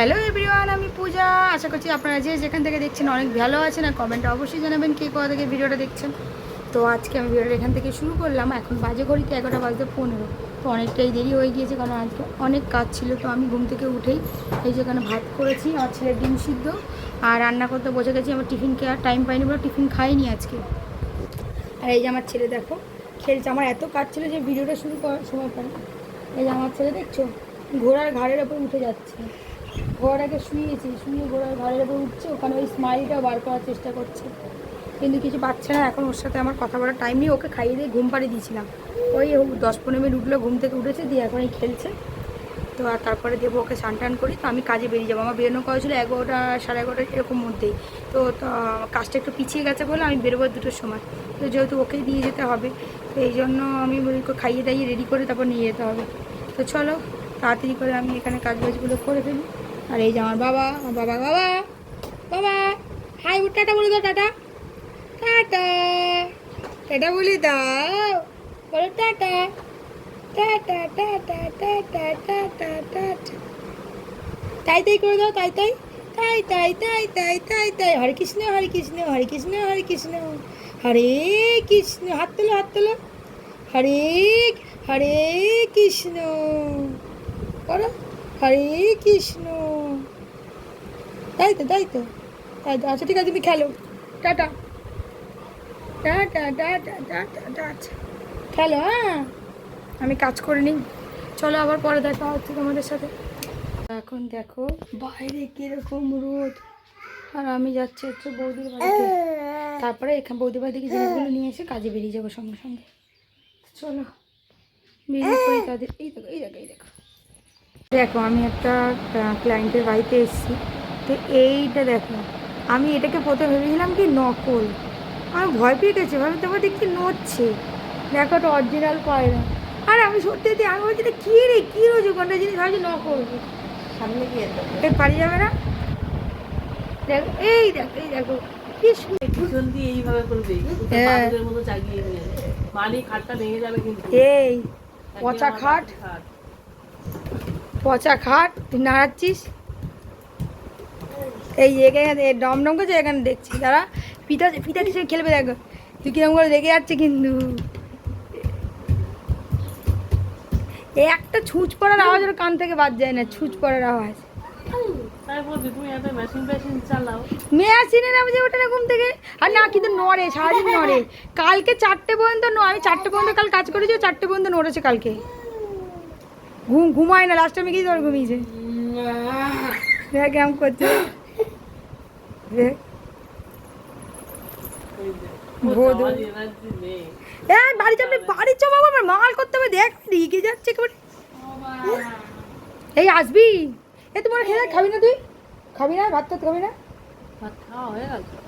Hello everyone আমি পূজা। আশা করছি আপনারা যে যেখান থেকে দেখছেন অনেক ভালো আছেন আর কমেন্টে অবশ্যই জানাবেন কে কোথা থেকে ভিডিওটা দেখছেন। তো আজকে আমি ভিডিওটা এখান থেকে শুরু করলাম। এখন বাজে ঘড়িতে এগারোটা বাজতে পনেরো? তো অনেকটাই দেরি হয়ে গিয়েছে কারণ আজকে অনেক কাজ ছিল। তো আমি ঘুম থেকে উঠেই এই যে যেখানে ভাত করেছি আমার ছেলের ডিম সিদ্ধ আর রান্না করতে বসে গেছি। আমার টিফিন আর টাইম পাইনি বলে টিফিন খাইনি আজকে। আর এই যে আমার ছেলে দেখো, খেলছে। আমার এত কাজ ছিল যে ভিডিওটা শুরু করার সময় পাই এই যে আমার ছেলে দেখছ, ঘোড়ার ঘাড়ের ওপর উঠে যাচ্ছে। ঘোড়াটাকে শুয়েছি শুয়ে ঘোড়ার ঘাড়ের ওপর উঠছে, ওখানে ওই স্মাইলটা বার করার চেষ্টা করছে। কিন্তু কিছু পাচ্ছে না, এখন ওর সাথে আমার কথা বলার টাইম নেই, ওকে খাইয়ে দিয়ে ঘুম পাড়িয়ে দিয়েছিলাম। ওই দশ পনেরো মিনিট উঠল, ঘুম থেকে উঠেছে, দিয়ে এখন এই খেলছে। তো আর তারপরে দেবো ওকে স্নান টান করি, তো আমি কাজে বেরিয়ে যাব। আমার বেরোনো কথা ছিল এগারোটা, সাড়ে এগারোটা এরকম মধ্যেই। তো কাজটা একটু পিছিয়ে গেছে বলে আমি বেরোবো দুটোর সময়। তো যেহেতু ওকেই দিয়ে যেতে হবে, তো এই জন্য আমি খাইয়ে দাইয়ে রেডি করে তারপর নিয়ে যেতে হবে। তো চলো, তাড়াতাড়ি করে আমি এখানে কাজ বাজগুলো করে ফেলি। আর এই যে আমার বাবা আমার বাবা বাবা বাবা। হাই টাটা বলে দাও, টাটা। টাটা। টাটা বলে দাও। বলো, tata. Tata tata tata tata tata. তাই তাই করে দাও, তাই তাই। তাই তাই তাই তাই তাই তাই। হরে কৃষ্ণ হরে কৃষ্ণ হরে কৃষ্ণ হরে কৃষ্ণ। হরে কৃষ্ণ। হাত তোলো হাত তোলো। হরে হরে কৃষ্ণ। করো। হরে কৃষ্ণ। তাই তো তাই তো। তাই তো। আচ্ছা ঠিক আছে, তুমি খেলো। Tata. Tata tata tata tata. খেলো হ্যাঁ। আমি কাজ করে নিই। চলো আবার পরে দেখা হচ্ছে তোমাদের সাথে। এখন দেখো বাইরে কীরকম রোদ। আর আমি যাচ্ছি হচ্ছে বৌদির বাড়িতে। তারপরে এখানে বৌদির বাড়ি থেকে জিনিসগুলো নিয়ে এসে কাজে বেরিয়ে যাব সঙ্গে সঙ্গে। চলো, বেরিয়ে তাদের। এই দেখো এই দেখো এই দেখো। দেখো আমি একটা ক্লায়েন্টের বাড়িতে এসেছি। তো এইটা দেখো আমি এটাকে প্রথমে ভেবেছিলাম কি নকল। আমি ভয় পেয়ে গেছি ভাবে তোমার দেখছি নড়ছে। দেখো এটা অরিজিনাল পায়রা। আর আমি সত্যি সত্যি আমি বলছি কী রে? কী রয়েছে কোনটা জিনিস? ভাবছি নকল। সামনে গিয়ে তো এই পারি যাবে না? দেখো এই দেখো এই দেখো কি সুন্দর এইভাবে করবে হ্যাঁ। মতো নিয়ে মানি খাটটা ভেঙে যাবে কিন্তু। এই পচা খাট? খাট। পচা খাট তুই নাড়াচ্ছিস? এই এখানে এ ডম ডম করছে এখানে দেখছি তারা পিতা পিতা কিসে খেলবে দেখো। তুই কীরকম করে দেখে যাচ্ছে কিন্তু। এই একটা ছুঁচ পড়ার আওয়াজ ওর কান থেকে বাদ যায় না ছুঁচ পড়ার আওয়াজ। তাই বলছি তুমি এত মেশিন ফেশিন চালাও। মেয়ে সিনে নামে যে না ঘুম থেকে? আর না কিন্তু নড়ে সারাদিন নড়ে। কালকে চারটে পর্যন্ত আমি চারটে পর্যন্ত কাল কাজ করেছি চারটে পর্যন্ত নড়েছে কালকে। ঘুম, ঘুমায় না লাস্টে আমি কি তোর ঘুমিয়েছে? দেখ কেমন করছে। বাড়ি আমার মাল করতে হবে, দেখ এই আসবি। খাবি না তুই? খাবি না, ভাত টাত খাবি না? ভাত খাওয়া হয়ে গেছে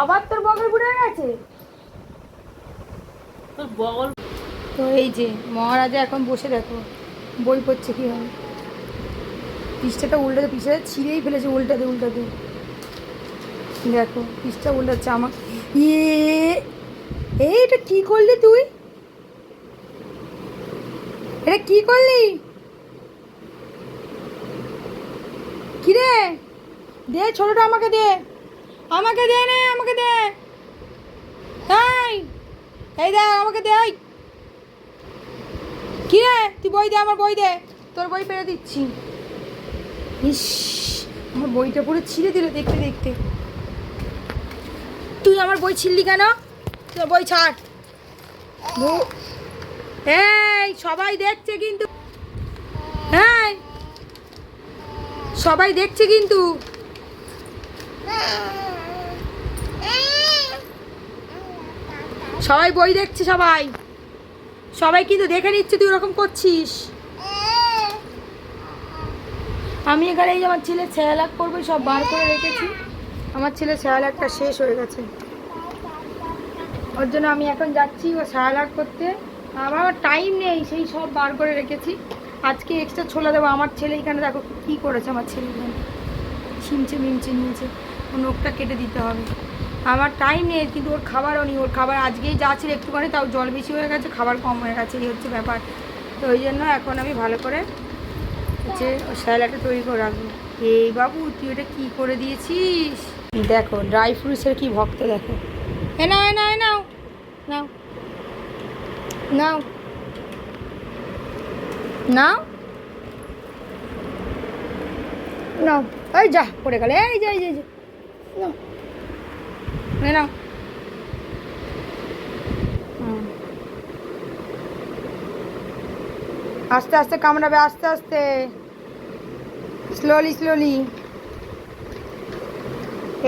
আবার তোর বগল বুড়ে গেছে? তোর বগল তো এই যে মহারাজা এখন বসে দেখো বই পড়ছে কি হয়। পৃষ্ঠাটা উল্টাতে পৃষ্ঠাটা ছিঁড়েই ফেলেছে উল্টাতে উল্টাতে। দেখো পৃষ্ঠা উল্টাচ্ছে আমার ইয়ে এই এটা কি করলি তুই? এটা কি করলি? কি রে দে ছোটটা আমাকে দে। আমাকে দে নে, আমাকে দে। এই এই দে আমাকে দে, এই। কি রে? তুই বই দে, আমার বই দে। তোর বই পেরে দিচ্ছি। ইস, আমার বইটা পুরো ছিঁড়ে দিল দেখতে দেখতে। তুই আমার বই ছিঁড়লি কেন? তোর বই ছাড়। এই, সবাই দেখছে কিন্তু। হ্যাঁ সবাই দেখছে কিন্তু। সবাই বই দেখছে, সবাই। সবাই কিন্তু দেখে নিচ্ছে, তুই ওরকম করছিস। আমি এখানে এই আমার ছেলে স্যালাক করবে, সব বার করে রেখেছি। আমার ছেলে স্যালাকটা শেষ হয়ে গেছে। ওর জন্য আমি এখন যাচ্ছি ও স্যালাক করতে। আমার টাইম নেই, সেই সব বার করে রেখেছি। আজকে এক্সট্রা ছোলা দেবো। আমার ছেলে এখানে দেখো কী করেছে, আমার ছেলে এখানে। ছিমছে, মিমছে, নিয়েছে। নখটা কেটে দিতে হবে। আমার টাইম নেই, কিন্তু ওর খাবারও নেই। ওর খাবার আজকেই যা ছিল একটুখানি, তাও জল বেশি হয়ে গেছে, খাবার কম হয়ে গেছে, এই হচ্ছে ব্যাপার। তো ওই জন্য এখন আমি ভালো করে হচ্ছে স্যালাডটা তৈরি করে রাখব। এই বাবু, তুই ওটা কী করে দিয়েছিস? দেখো ড্রাই ফ্রুটসের কি ভক্ত দেখো। এ নাও এ নাও এ নাও নাও নাও নাও নাও। এই যা, পড়ে গেল। এই যে এই যে। নাও এ নাও। আস্তে আস্তে কামড়াবে, আস্তে আস্তে। স্লোলি স্লোলি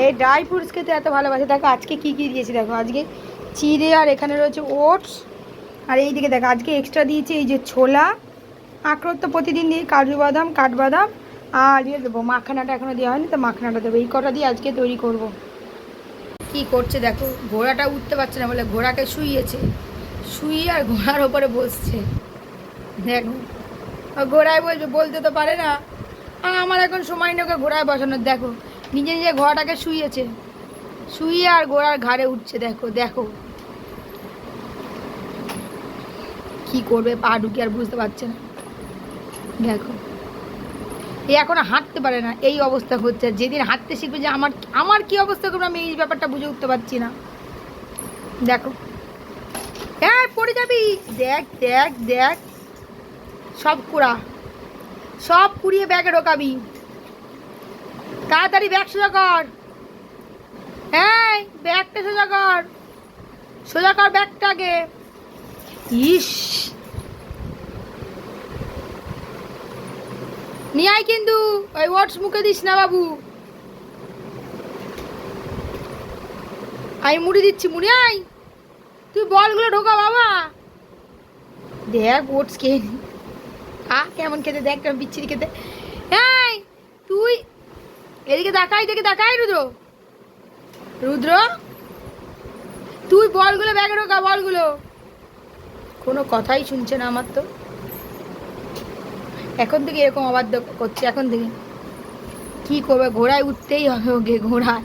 এই ড্রাই ফ্রুটস খেতে এত ভালোবাসে। দেখো, আজকে কি কি দিয়েছি দেখো? আজকে চিড়ে আর এখানে রয়েছে ওটস। আর এই দিকে দেখো, আজকে এক্সট্রা দিয়েছি এই যে ছোলা। আখরোট তো প্রতিদিন দিই, কাজু বাদাম, কাঠবাদাম। আর ইয়ে দেবো। মাখানাটা এখনও দেওয়া হয়নি, তো মাখানাটা দেবো। এই কটা দিয়ে আজকে তৈরি করব। কি করছে দেখো, ঘোড়াটা উঠতে পারছে না বলে ঘোড়াকে শুইয়েছে। শুইয়ে আর ঘোড়ার ওপরে বসছে। দেখো ঘোড়ায় বলবে বলতে তো পারে না। আর আমার এখন সময় নেই ওকে ঘোড়ায় বসানোর। দেখো, নিজে নিজে ঘোড়াটাকে শুইয়েছে। শুইয়ে আর ঘোড়ার ঘাড়ে উঠছে, দেখো দেখো। কি করবে, পা ঢুকে আর বুঝতে পারছে না। দেখো। এ এখন হাঁটতে পারে না, এই অবস্থা হচ্ছে। যেদিন হাঁটতে শিখবে যে আমার আমার কি অবস্থা করবে, আমি এই ব্যাপারটা বুঝে উঠতে পারছি না। দেখো। হ্যাঁ পড়ে যাবি। দেখ দেখ দেখ। সব কুড়া। সব কুড়িয়ে ব্যাগে ঢোকাবি। তাড়াতাড়ি ব্যাগ সোজা কর। হ্যাঁ ব্যাগটা সোজা কর। সোজা কর ব্যাগটাকে। ইস। নিয়ে আয় কিন্তু, ওই ওটস মুখে দিস না বাবু। আমি মুড়ি দিচ্ছি, মুড়ি আয় তুই বলগুলো ঢোকা বাবা। দেখ ওটস খেয়ে। আ কেমন খেতে, দেখ কেমন বিচ্ছিরি খেতে। এই, তুই এদিকে তাকাই দেখে তাকাই, রুদ্র। রুদ্র, তুই বলগুলো ব্যাগে ঢোকা, বলগুলো। কোনো কথাই শুনছে না আমার তো। এখন থেকে এরকম অবাধ্য করছে, এখন থেকে। কি করবে? ঘোড়ায় উঠতেই হবে ওকে, ঘোড়ায়।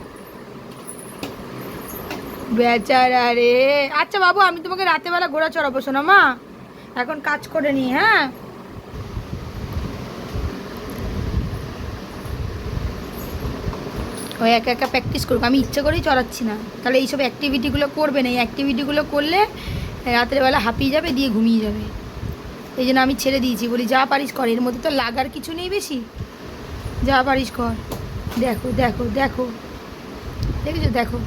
বেচারা রে। আচ্ছা বাবু, আমি তোমাকে রাতেবেলা ঘোড়া চড়াবো, শোনো মা। এখন কাজ করে নি হ্যাঁ? ওই একা একা প্র্যাকটিস করুক, আমি ইচ্ছে করেই চড়াচ্ছি না। তাহলে এইসব অ্যাক্টিভিটিগুলো করবে না। এই অ্যাক্টিভিটিগুলো করলে রাতের বেলা হাঁপিয়ে যাবে, দিয়ে ঘুমিয়ে যাবে। এই জন্য আমি ছেড়ে দিয়েছি। বলি, যা পারিস কর, এর মধ্যে তো লাগার কিছু নেই বেশি। যা পারিস কর। দেখো দেখো দেখো। দেখেছ? দেখো।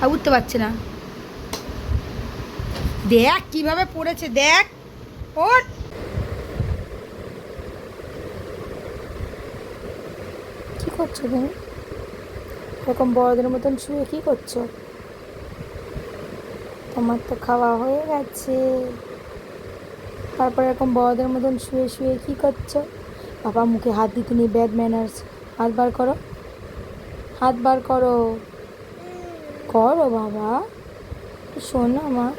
আর উঠতে পারছে না। দেখ কীভাবে পড়েছে, দেখ। ওর কি করছ তুমি? এরকম বড়দের মতন শুয়ে কি করছ? তোমার তো খাওয়া হয়ে গেছে। তারপরে এরকম বড়দের মতন শুয়ে শুয়ে কি করছ? বাবা, মুখে হাত দিতে নেই ব্যাড ম্যানার্স হাত বার করো। হাত বার করো। করো বাবা। শোনো মা।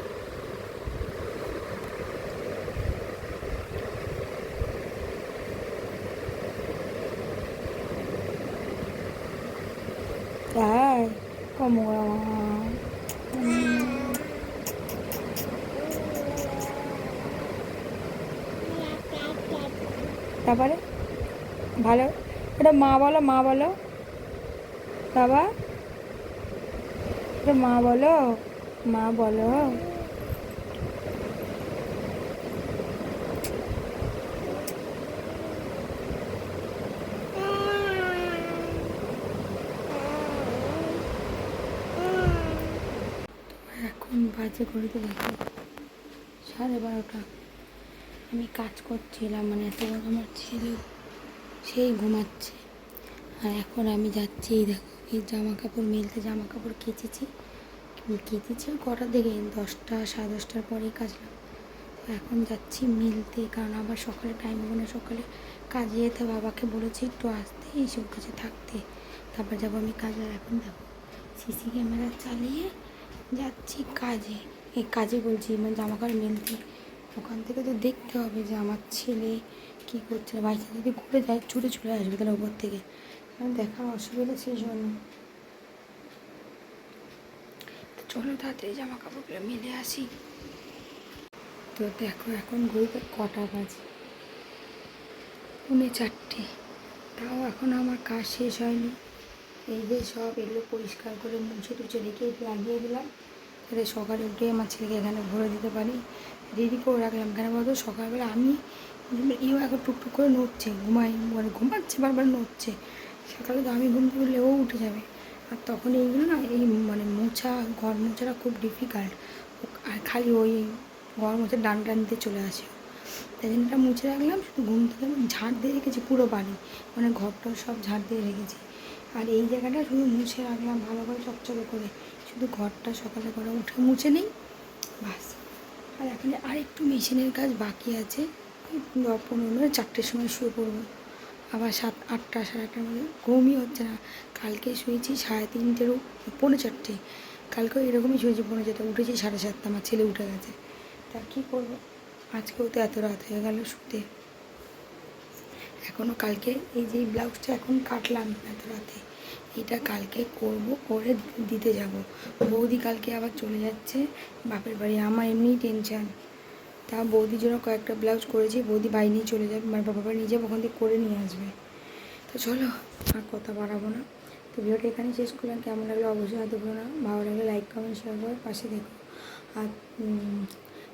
তাই কমোড়া তারপরে ভালো। এটা মা বলো মা বলো। বাবা। এটা মা বলো মা বলো। এখন বাজে ঘড়িতে দেখো সাড়ে বারোটা। আমি কাজ করছিলাম মানে এত আমার ছেলে সেই ঘুমাচ্ছে। আর এখন আমি যাচ্ছি, এই দেখো এই জামা কাপড় মেলতে জামা কাপড় কেচেছি কেচেছি কটার দিকে দশটা, সাড়ে দশটার পরেই কাচলাম তো এখন যাচ্ছি মিলতে, কারণ আবার সকালে টাইম হবে সকালে কাজে যেতে বাবাকে বলেছি একটু আসতে এইসব কাছে থাকতে। তারপর যাব আমি কাজে, আর এখন দেখো সিসি ক্যামেরা চালিয়ে যাচ্ছি কাজে। এই কাজে বলছি মানে জামা কাপড় মেলতে। ওখান থেকে তো দেখতে হবে যে আমার ছেলে কী করছে। বাইকে যদি ঘুরে যায়, ছুটে চলে আসবে তাহলে ওপর থেকে। দেখার অসুবিধা সেই জন্য। চলো তাড়াতাড়ি জামা কাপড়গুলো মেলে আসি। তো দেখো এখন ঘুরবে কটা বাজে? পৌনে চারটে। তাও এখন আমার কাজ শেষ হয়নি। এই যে সব এগুলো পরিষ্কার করে মুছে টুছে রেখে লাগিয়ে দিলাম। যাতে সকালে উঠে আমার ছেলেকে এখানে ভরে দিতে পারি। রেডি করে রাখলাম কেন বলতো? সকালবেলা আমি ইও এখন টুকটুক করে নড়ছে, ঘুমাই মানে ঘুমাচ্ছে, বারবার নড়ছে। সকালে তো আমি ঘুম উঠলে ও উঠে যাবে। আর তখন এইগুলো না, এই মানে মোছা, ঘর মোছাটা খুব ডিফিকাল্ট আর খালি ওই ঘর মোছা ডান ডান দিয়ে চলে আসে। তাই জন্য এটা মুছে রাখলাম, শুধু ঘুম থেকে ঝাড় দিয়ে রেখেছি পুরো বাড়ি। মানে ঘরটা সব ঝাড় দিয়ে রেখেছি। আর এই জায়গাটা শুধু মুছে রাখলাম ভালো করে চকচকে করে। শুধু ঘরটা সকালে করে উঠে মুছে নেই, বাস। আর এখানে আরেকটু মেশিনের কাজ বাকি আছে। পনেরো মিনিট চারটের সময় শুয়ে পড়ব। আবার সাত, আটটা, সাড়ে আটটার মধ্যে। ঘুমই হচ্ছে না। কালকে শুয়েছি সাড়ে তিনটেরও পৌনে চারটে। কালকেও এরকমই শুয়েছি পৌনে চারটে। উঠেছি সাড়ে সাতটা। আমার ছেলে উঠে গেছে। তা কী করব? আজকেও তো এত রাত হয়ে গেল শুতে। এখনও কালকে এই যে ব্লাউজটা এখন কাটলাম এত রাতে। এটা কালকে করব, করে দিতে যাব। বৌদি কালকে আবার চলে যাচ্ছে, বাপের বাড়ি। আমার এমনিই টেনশন তা বৌদির জন্য কয়েকটা ব্লাউজ করেছি, বৌদি বাড়ি নিয়ে চলে যাবে মানে বাবা নিয়ে যাবে, ওখান থেকে করে নিয়ে আসবে। তো চলো, আর কথা বাড়াবো না। তো ভিডিওটা এখানে শেষ করলাম। কেমন লাগল অবশ্যই হয়তো বলো না। ভালো লাগলে লাইক কমেন্ট শেয়ার করে পাশে দেখো আর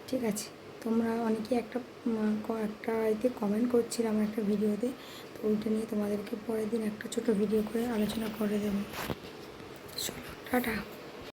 ঠিক আছে। তোমরা অনেকেই একটা একটা এতে কমেন্ট করছিলাম একটা ভিডিওতে। তো ওইটা নিয়ে তোমাদেরকে পরের দিন একটা ছোটো ভিডিও করে আলোচনা করে দেবো। টাটা।